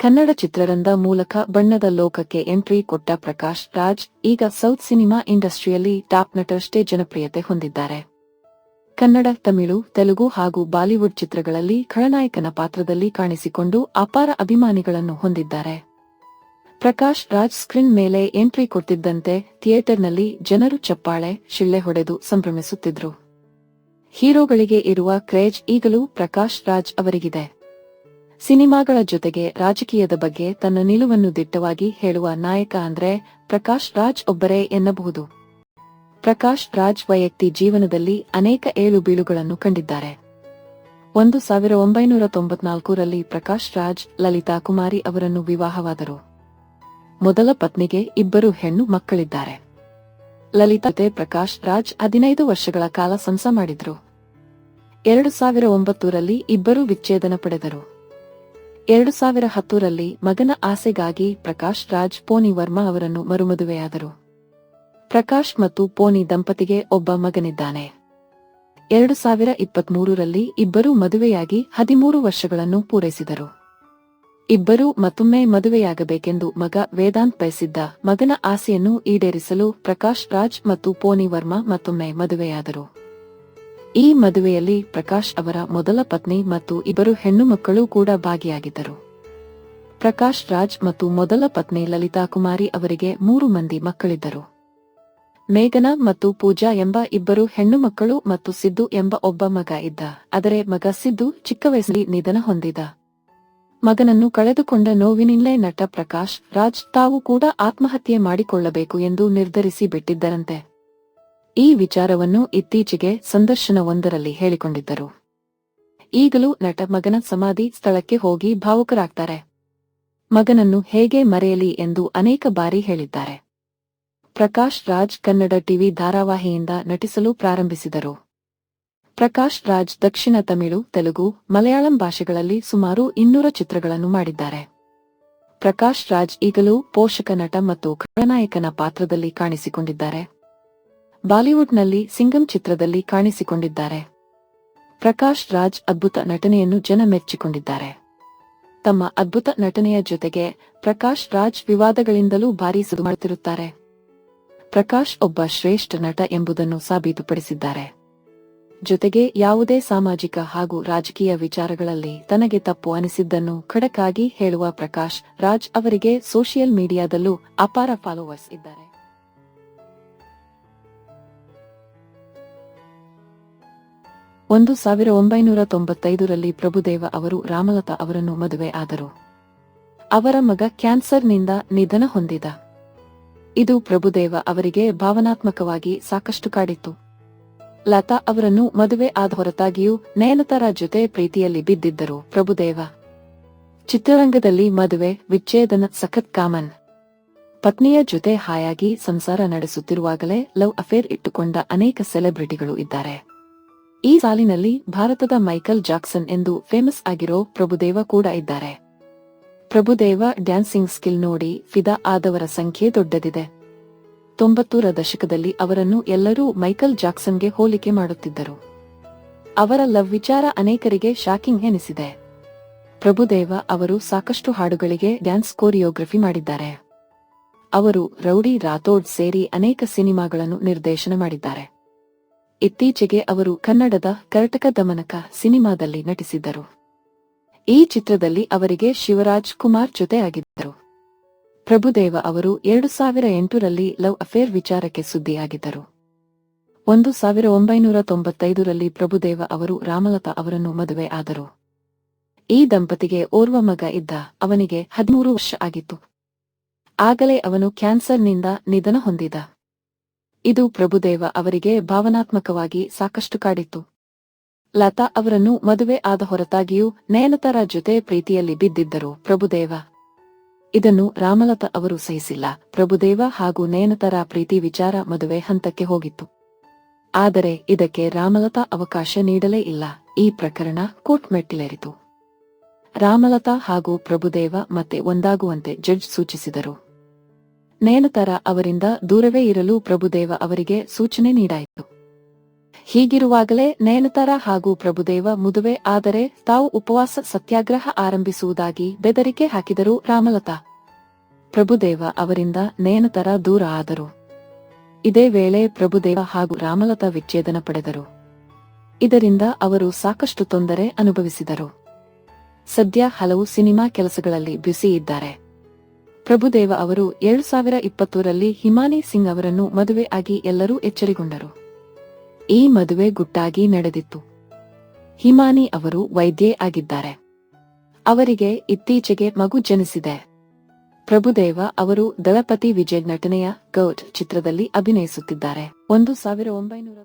ಕನ್ನಡ ಚಿತ್ರರಂಗ ಮೂಲಕ ಬಣ್ಣದ ಲೋಕಕ್ಕೆ ಎಂಟ್ರಿ ಕೊಟ್ಟ ಪ್ರಕಾಶ್ ರಾಜ್, ಈಗ ಸೌತ್ ಸಿನಿಮಾ ಇಂಡಸ್ಟ್ರಿಯಲ್ಲಿ ಟಾಪ್ ನಟರಷ್ಟೇ ಜನಪ್ರಿಯತೆ ಹೊಂದಿದ್ದಾರೆ. ಕನ್ನಡ, ತಮಿಳು, ತೆಲುಗು ಹಾಗೂ ಬಾಲಿವುಡ್ ಚಿತ್ರಗಳಲ್ಲಿ ಖಳನಾಯಕನ ಪಾತ್ರದಲ್ಲಿ ಕಾಣಿಸಿಕೊಂಡು ಅಪಾರ ಅಭಿಮಾನಿಗಳನ್ನು ಹೊಂದಿದ್ದಾರೆ. ಪ್ರಕಾಶ್ ರಾಜ್ ಸ್ಕ್ರೀನ್ ಮೇಲೆ ಎಂಟ್ರಿ ಕೊಡ್ತಿದ್ದಂತೆ ಥಿಯೇಟರ್ನಲ್ಲಿ ಜನರು ಚಪ್ಪಾಳೆ, ಶಿಳ್ಳೆ ಹೊಡೆದು ಸಂಭ್ರಮಿಸುತ್ತಿದ್ರು. ಹೀರೋಗಳಿಗೆ ಇರುವ ಕ್ರೇಜ್ ಈಗಲೂ ಪ್ರಕಾಶ್ ರಾಜ್ ಅವರಿಗಿದೆ. ಸಿನಿಮಾಗಳ ಜೊತೆಗೆ ರಾಜಕೀಯದ ಬಗ್ಗೆ ತನ್ನ ನಿಲುವನ್ನು ದಿಟ್ಟವಾಗಿ ಹೇಳುವ ನಾಯಕ ಅಂದ್ರೆ ಪ್ರಕಾಶ್ ರಾಜ್ ಒಬ್ಬರೇ ಎನ್ನಬಹುದು. ಪ್ರಕಾಶ್ ರಾಜ್ ವೈಯಕ್ತಿ ಜೀವನದಲ್ಲಿ ಅನೇಕ ಏಳು ಬೀಳುಗಳನ್ನು ಕಂಡಿದ್ದಾರೆ. ಒಂದು ಸಾವಿರ ಒಂಬೈನೂರ ತೊಂಬತ್ನಾಲ್ಕರಲ್ಲಿ ಪ್ರಕಾಶ್ ರಾಜ್, ಲಲಿತಾ ಕುಮಾರಿ ಅವರನ್ನು ವಿವಾಹವಾದರು. ಮೊದಲ ಪತ್ನಿಗೆ ಇಬ್ಬರು ಹೆಣ್ಣು ಮಕ್ಕಳಿದ್ದಾರೆ. ಲಲಿತಾ ಪ್ರಕಾಶ್ ರಾಜ್ ಹದಿನೈದು ವರ್ಷಗಳ ಕಾಲ ಸಂಸ ಮಾಡಿದ್ರು. ಎರಡು ಸಾವಿರ ಒಂಬತ್ತರಲ್ಲಿ ಇಬ್ಬರು ವಿಚ್ಛೇದನ ಪಡೆದರು. ಎರಡು ಸಾವಿರ ಹತ್ತರಲ್ಲಿ ಮಗನ ಆಸೆಗಾಗಿ ಪ್ರಕಾಶ್ ರಾಜ್ ಪೋನಿ ವರ್ಮಾ ಅವರನ್ನು ಮರುಮದುವೆಯಾದರು. ಪ್ರಕಾಶ್ ಮತ್ತು ಪೋನಿ ದಂಪತಿಗೆ ಒಬ್ಬ ಮಗನಿದ್ದಾನೆ. ಎರಡು ಸಾವಿರ ಇಪ್ಪತ್ಮೂರರಲ್ಲಿ ಇಬ್ಬರೂ ಮದುವೆಯಾಗಿ ಹದಿಮೂರು ವರ್ಷಗಳನ್ನು ಪೂರೈಸಿದರು. ಇಬ್ಬರೂ ಮತ್ತೊಮ್ಮೆ ಮದುವೆಯಾಗಬೇಕೆಂದು ಮಗ ವೇದಾಂತ್ ಬಯಸಿದ್ದ ಮಗನ ಆಸೆಯನ್ನು ಈಡೇರಿಸಲು ಪ್ರಕಾಶ್ ರಾಜ್ ಮತ್ತು ಪೋನಿ ವರ್ಮಾ ಮತ್ತೊಮ್ಮೆ ಮದುವೆಯಾದರು. ಈ ಮದುವೆಯಲ್ಲಿ ಪ್ರಕಾಶ್ ಅವರ ಮೊದಲ ಪತ್ನಿ ಮತ್ತು ಇಬ್ಬರು ಹೆಣ್ಣು ಮಕ್ಕಳು ಕೂಡ ಭಾಗಿಯಾಗಿದ್ದರು. ಪ್ರಕಾಶ್ ರಾಜ್ ಮತ್ತು ಮೊದಲ ಪತ್ನಿ ಲಲಿತಾ ಕುಮಾರಿ ಅವರಿಗೆ ಮೂರು ಮಂದಿ ಮಕ್ಕಳಿದ್ದರು. ಮೇಘನಾ ಮತ್ತು ಪೂಜಾ ಎಂಬ ಇಬ್ಬರು ಹೆಣ್ಣು ಮಕ್ಕಳು ಮತ್ತು ಸಿದ್ದು ಎಂಬ ಒಬ್ಬ ಮಗ ಇದ್ದ. ಆದರೆ ಮಗ ಸಿದ್ದು ಚಿಕ್ಕ ವಯಸ್ಸಲ್ಲಿ ನಿಧನ ಹೊಂದಿದ. ಮಗನನ್ನು ಕಳೆದುಕೊಂಡ ನೋವಿನಿಂದಲೇ ನಟ ಪ್ರಕಾಶ್ ರಾಜ್ ತಾವು ಕೂಡ ಆತ್ಮಹತ್ಯೆ ಮಾಡಿಕೊಳ್ಳಬೇಕು ಎಂದು ನಿರ್ಧರಿಸಿ ಬಿಟ್ಟಿದ್ದರಂತೆ. ಈ ವಿಚಾರವನ್ನು ಇತ್ತೀಚೆಗೆ ಸಂದರ್ಶನವೊಂದರಲ್ಲಿ ಹೇಳಿಕೊಂಡಿದ್ದರು. ಈಗಲೂ ನಟ ಮಗನ ಸಮಾಧಿ ಸ್ಥಳಕ್ಕೆ ಹೋಗಿ ಭಾವುಕರಾಗ್ತಾರೆ. ಮಗನನ್ನು ಹೇಗೆ ಮರೆಯಲಿ ಎಂದು ಅನೇಕ ಬಾರಿ ಹೇಳಿದ್ದಾರೆ. ಪ್ರಕಾಶ್ ರಾಜ್ ಕನ್ನಡ ಟಿವಿ ಧಾರಾವಾಹಿಯಿಂದ ನಟಿಸಲು ಪ್ರಾರಂಭಿಸಿದರು. ಪ್ರಕಾಶ್ ರಾಜ್ ದಕ್ಷಿಣ ತಮಿಳು, ತೆಲುಗು, ಮಲಯಾಳಂ ಭಾಷೆಗಳಲ್ಲಿ ಸುಮಾರು ಇನ್ನೂರ ಚಿತ್ರಗಳನ್ನು ಮಾಡಿದ್ದಾರೆ. ಪ್ರಕಾಶ್ ರಾಜ್ ಈಗಲೂ ಪೋಷಕ ನಟ ಮತ್ತು ಖಳನಾಯಕನ ಪಾತ್ರದಲ್ಲಿ ಕಾಣಿಸಿಕೊಂಡಿದ್ದಾರೆ. ಬಾಲಿವುಡ್ನಲ್ಲಿ ಸಿಂಗಂ ಚಿತ್ರದಲ್ಲಿ ಕಾಣಿಸಿಕೊಂಡಿದ್ದಾರೆ. ಪ್ರಕಾಶ್ ರಾಜ್ ಅದ್ಭುತ ನಟನೆಯನ್ನು ಜನ ಮೆಚ್ಚಿಕೊಂಡಿದ್ದಾರೆ ತಮ್ಮ ಅದ್ಭುತ ನಟನೆಯ ಜೊತೆಗೆ ಪ್ರಕಾಶ್ ರಾಜ್ ವಿವಾದಗಳಿಂದಲೂ ಭಾರೀ ಸುದು ಮಾಡುತ್ತಿರುತ್ತಾರೆ ಪ್ರಕಾಶ್ ಒಬ್ಬ ಶ್ರೇಷ್ಠ ನಟ ಎಂಬುದನ್ನು ಸಾಬೀತುಪಡಿಸಿದ್ದಾರೆ. ಜೊತೆಗೆ ಯಾವುದೇ ಸಾಮಾಜಿಕ ಹಾಗೂ ರಾಜಕೀಯ ವಿಚಾರಗಳಲ್ಲಿ ತನಗೆ ತಪ್ಪು ಅನಿಸಿದ್ದನ್ನು ಖಡಕ್ಕಾಗಿ ಹೇಳುವ ಪ್ರಕಾಶ್ ರಾಜ್ ಅವರಿಗೆ ಸೋಷಿಯಲ್ ಮೀಡಿಯಾದಲ್ಲೂ ಅಪಾರ ಫಾಲೋವರ್ಸ್ ಇದ್ದಾರೆ. ಒಂದು ಸಾವಿರ ಒಂಬೈನೂರ ತೊಂಬತ್ತೈದರಲ್ಲಿ ಪ್ರಭುದೇವ ಅವರು ರಾಮಲತಾ ಅವರನ್ನು ಮದುವೆ ಆದರು. ಅವರ ಮಗ ಕ್ಯಾನ್ಸರ್ನಿಂದ ನಿಧನ ಹೊಂದಿದ. ಇದು ಪ್ರಭುದೇವ ಅವರಿಗೆ ಭಾವನಾತ್ಮಕವಾಗಿ ಸಾಕಷ್ಟು ಕಾಡಿತ್ತು. ಲತಾ ಅವರನ್ನು ಮದುವೆ ಆದ ಹೊರತಾಗಿಯೂ ನಯನತರ ಜೊತೆ ಪ್ರೀತಿಯಲ್ಲಿ ಬಿದ್ದಿದ್ದರು ಪ್ರಭುದೇವ. ಚಿತ್ರರಂಗದಲ್ಲಿ ಮದುವೆ, ವಿಚ್ಛೇದನ, ಸಖತ್ ಕಾಮನ್. ಪತ್ನಿಯ ಜೊತೆ ಹಾಯಾಗಿ ಸಂಸಾರ ನಡೆಸುತ್ತಿರುವಾಗಲೇ ಲವ್ ಅಫೇರ್ ಇಟ್ಟುಕೊಂಡ ಅನೇಕ ಸೆಲೆಬ್ರಿಟಿಗಳು ಇದ್ದಾರೆ. ಈ ಸಾಲಿನಲ್ಲಿ ಭಾರತದ ಮೈಕಲ್ ಜಾಕ್ಸನ್ ಎಂದು ಫೇಮಸ್ ಆಗಿರೋ ಪ್ರಭುದೇವ ಕೂಡ ಇದ್ದಾರೆ. ಪ್ರಭುದೇವ ಡ್ಯಾನ್ಸಿಂಗ್ ಸ್ಕಿಲ್ ನೋಡಿ ಫಿದಾ ಆದವರ ಸಂಖ್ಯೆ ದೊಡ್ಡದಿದೆ. ತೊಂಬತ್ತೂರ ದಶಕದಲ್ಲಿ ಅವರನ್ನು ಎಲ್ಲರೂ ಮೈಕಲ್ ಜಾಕ್ಸನ್ಗೆ ಹೋಲಿಕೆ ಮಾಡುತ್ತಿದ್ದರು. ಅವರ ಲವ್ ವಿಚಾರ ಅನೇಕರಿಗೆ ಶಾಕಿಂಗ್ ಎನಿಸಿದೆ. ಪ್ರಭುದೇವ ಅವರು ಸಾಕಷ್ಟು ಹಾಡುಗಳಿಗೆ ಡ್ಯಾನ್ಸ್ ಕೋರಿಯೋಗ್ರಫಿ ಮಾಡಿದ್ದಾರೆ. ಅವರು ರೌಡಿ ರಾಥೋಡ್ ಸೇರಿ ಅನೇಕ ಸಿನಿಮಾಗಳನ್ನು ನಿರ್ದೇಶನ ಮಾಡಿದ್ದಾರೆ. ಇತ್ತೀಚೆಗೆ ಅವರು ಕನ್ನಡದ ಕರ್ಟಕ ದಮನಕ ಸಿನಿಮಾದಲ್ಲಿ ನಟಿಸಿದ್ದರು. ಈ ಚಿತ್ರದಲ್ಲಿ ಅವರಿಗೆ ಶಿವರಾಜ್ ಕುಮಾರ್ ಜೊತೆ ಆಗಿದ್ದರು ಪ್ರಭುದೇವ ಅವರು ಎರಡು ಸಾವಿರ ಎಂಟರಲ್ಲಿ ಲವ್ ಅಫೇರ್ ವಿಚಾರಕ್ಕೆ ಸುದ್ದಿಯಾಗಿದ್ದರು. ಒಂದು ಸಾವಿರ ಒಂಬೈನೂರ ತೊಂಬತ್ತೈದರಲ್ಲಿ ಪ್ರಭುದೇವ ಅವರು ರಾಮಲತಾ ಅವರನ್ನು ಮದುವೆ ಆದರು. ಈ ದಂಪತಿಗೆ ಓರ್ವ ಮಗ ಇದ್ದ ಅವನಿಗೆ ಹದಿಮೂರು ವರ್ಷ ಆಗಿತ್ತು. ಆಗಲೇ ಅವನು ಕ್ಯಾನ್ಸರ್ನಿಂದ ನಿಧನ ಹೊಂದಿದ. ಇದು ಪ್ರಭುದೇವ ಅವರಿಗೆ ಭಾವನಾತ್ಮಕವಾಗಿ ಸಾಕಷ್ಟು ಕಾಡಿತ್ತು. ಲತಾ ಅವರನ್ನು ಮದುವೆ ಆದ ಹೊರತಾಗಿಯೂ ನಯನತರ ಜೊತೆ ಪ್ರೀತಿಯಲ್ಲಿ ಬಿದ್ದಿದ್ದರು ಪ್ರಭುದೇವ. ಇದನ್ನು ರಾಮಲತಾ ಅವರು ಸಹಿಸಿಲ್ಲ. ಪ್ರಭುದೇವ ಹಾಗೂ ನಯನತರ ಪ್ರೀತಿ ವಿಚಾರ ಮದುವೆ ಹಂತಕ್ಕೆ ಹೋಗಿತ್ತು. ಆದರೆ ಇದಕ್ಕೆ ರಾಮಲತಾ ಅವಕಾಶ ನೀಡಲೇ ಇಲ್ಲ. ಈ ಪ್ರಕರಣ ಕೋರ್ಟ್ ಮೆಟ್ಟಿಲೇರಿತು. ರಾಮಲತಾ ಹಾಗೂ ಪ್ರಭುದೇವ ಮತ್ತೆ ಒಂದಾಗುವಂತೆ ಜಡ್ಜ್ ಸೂಚಿಸಿದರು. ನಯನತಾರ ಅವರಿಂದ ದೂರವೇ ಇರಲು ಪ್ರಭುದೇವ ಅವರಿಗೆ ಸೂಚನೆ ನೀಡಾಯಿತು. ಹೀಗಿರುವಾಗಲೇ ನಯನತಾರ ಹಾಗೂ ಪ್ರಭುದೇವ ಮುದುವೆ ಆದರೆ ತಾವು ಉಪವಾಸ ಸತ್ಯಾಗ್ರಹ ಆರಂಭಿಸುವುದಾಗಿ ಬೆದರಿಕೆ ಹಾಕಿದರು ರಾಮಲತಾ. ಪ್ರಭುದೇವ ಅವರಿಂದ ನಯನತರ ದೂರ ಆದರು. ಇದೇ ವೇಳೆ ಪ್ರಭುದೇವ ಹಾಗೂ ರಾಮಲತಾ ವಿಚ್ಛೇದನ ಪಡೆದರು. ಇದರಿಂದ ಅವರು ಸಾಕಷ್ಟು ತೊಂದರೆ ಅನುಭವಿಸಿದರು. ಸದ್ಯ ಹಲವು ಸಿನಿಮಾ ಕೆಲಸಗಳಲ್ಲಿ ಬ್ಯುಸಿ ಇದ್ದಾರೆ. ಪ್ರಭುದೇವ ಅವರು ಎರಡು ಸಾವಿರ ಇಪ್ಪತ್ತೂರಲ್ಲಿ ಹಿಮಾನಿ ಸಿಂಗ್ ಅವರನ್ನು ಮದುವೆ ಆಗಿ ಎಲ್ಲರೂ ಎಚ್ಚರಿಗೊಂಡರು. ಈ ಮದುವೆ ಗುಟ್ಟಾಗಿ ನಡೆದಿತ್ತು. ಹಿಮಾನಿ ಅವರು ವೈದ್ಯೆ ಆಗಿದ್ದಾರೆ. ಅವರಿಗೆ ಇತ್ತೀಚೆಗೆ ಮಗು ಜನಿಸಿದೆ. ಪ್ರಭುದೇವ ಅವರು ದಳಪತಿ ವಿಜಯ್ ನಟನೆಯ ಗೌಟ್ ಚಿತ್ರದಲ್ಲಿ ಅಭಿನಯಿಸುತ್ತಿದ್ದಾರೆ. ಒಂದು ಸಾವಿರ ಒಂಬೈನೂರ